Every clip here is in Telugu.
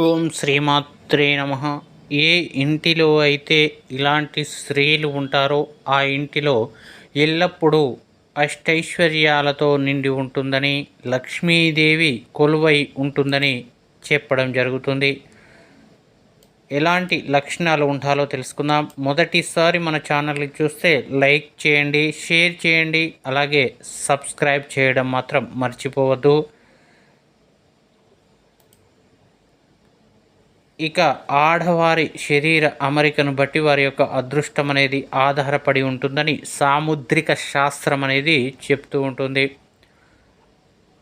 ఓం శ్రీమాత్రే నమ. ఏ ఇంటిలో అయితే ఇలాంటి స్త్రీలు ఉంటారో ఆ ఇంటిలో ఎల్లప్పుడూ అష్టైశ్వర్యాలతో నిండి ఉంటుందని లక్ష్మీదేవి కొలువై ఉంటుందని చెప్పడం జరుగుతుంది. ఎలాంటి లక్షణాలు ఉంటాలో తెలుసుకుందాం. మొదటిసారి మన ఛానల్ని చూస్తే లైక్ చేయండి షేర్ చేయండి అలాగే సబ్స్క్రైబ్ చేయడం మాత్రం మర్చిపోవద్దు. ఇక ఆడవారి శరీర అమరికను బట్టి వారి యొక్క అదృష్టం అనేది ఆధారపడి ఉంటుందని సాముద్రిక శాస్త్రం అనేది చెప్తూ ఉంటుంది.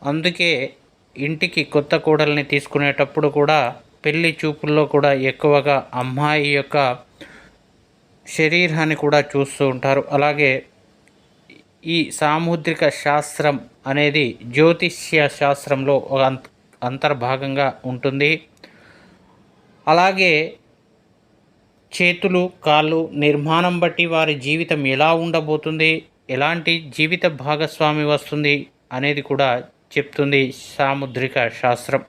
అందుకే ఇంటికి కొత్త కూడల్ని తీసుకునేటప్పుడు కూడా పెళ్ళి చూపుల్లో కూడా ఎక్కువగా అమ్మాయి యొక్క శరీరాన్ని కూడా చూస్తూ ఉంటారు. అలాగే ఈ సాముద్రిక శాస్త్రం అనేది జ్యోతిష్య శాస్త్రంలో ఒక అంతర్భాగంగా ఉంటుంది. అలాగే చేతులు కాళ్ళు నిర్మాణం బట్టి వారి జీవితం ఎలా ఉండబోతుంది ఎలాంటి జీవిత భాగస్వామి వస్తుంది అనేది కూడా చెప్తుంది సాముద్రిక శాస్త్రం.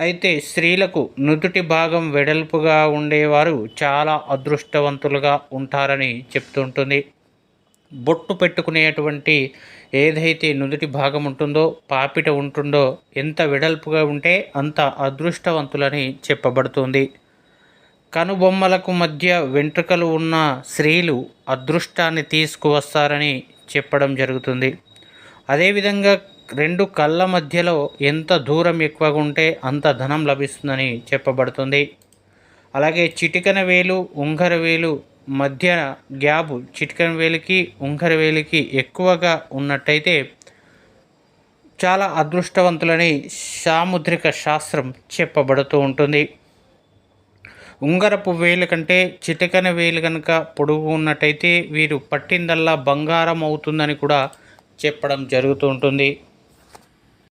అయితే స్త్రీలకు నుదుటి భాగం వెడల్పుగా ఉండేవారు చాలా అదృష్టవంతులుగా ఉంటారని చెప్తుంటుంది. బొట్టు పెట్టుకునేటువంటి ఏదైతే నుదుటి భాగం ఉంటుందో పాపిట ఉంటుందో ఎంత వెడల్పుగా ఉంటే అంత అదృష్టవంతులని చెప్పబడుతుంది. కనుబొమ్మలకు మధ్య వెంట్రుకలు ఉన్న స్త్రీలు అదృష్టాన్ని తీసుకువస్తారని చెప్పడం జరుగుతుంది. అదేవిధంగా రెండు కళ్ళ మధ్యలో ఎంత దూరం ఎక్కువగా ఉంటే అంత ధనం లభిస్తుందని చెప్పబడుతుంది. అలాగే చిటికన వేలు ఉంగర వేలు మధ్య గ్యాప్ చిటికన వేలికి ఉంగర వేలికి ఎక్కువగా ఉన్నట్టయితే చాలా అదృష్టవంతులని సాముద్రిక శాస్త్రం చెప్పబడుతూ ఉంటుంది. ఉంగరపు వేలు కంటే చిటికన వేలు కనుక పొడుగు ఉన్నట్టయితే వీరు పట్టిందల్లా బంగారం అవుతుందని కూడా చెప్పడం జరుగుతూ ఉంటుంది.